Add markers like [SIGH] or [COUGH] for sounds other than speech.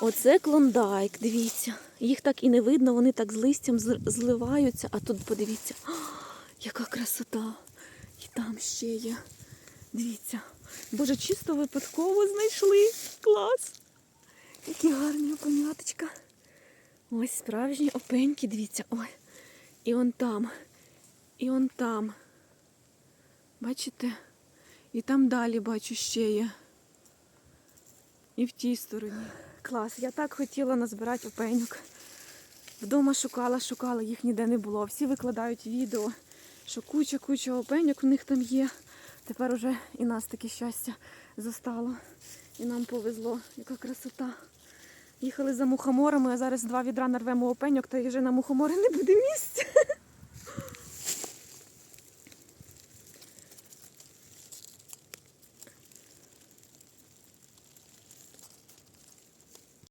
Оце клондайк, дивіться. Їх так і не видно, вони так з листям зливаються, а тут подивіться, а, [GASPS] яка красота. І там ще є. Дивіться. Боже, чисто випадково знайшли. Клас. Які гарні опеняточка. Ось справжні опеньки, дивіться. Ой. І он там. І он там. Бачите? І там далі бачу ще є. І в тій стороні. Клас, я так хотіла назбирати опеньок. Вдома шукала, шукала, їх ніде не було. Всі викладають відео, що куча-куча опеньок в них там є. Тепер уже і нас таке щастя зостало. І нам повезло. Яка красота. Їхали за мухоморами, а зараз два відра нарвемо опеньок, та вже на мухомори не буде місця. [LAUGHS]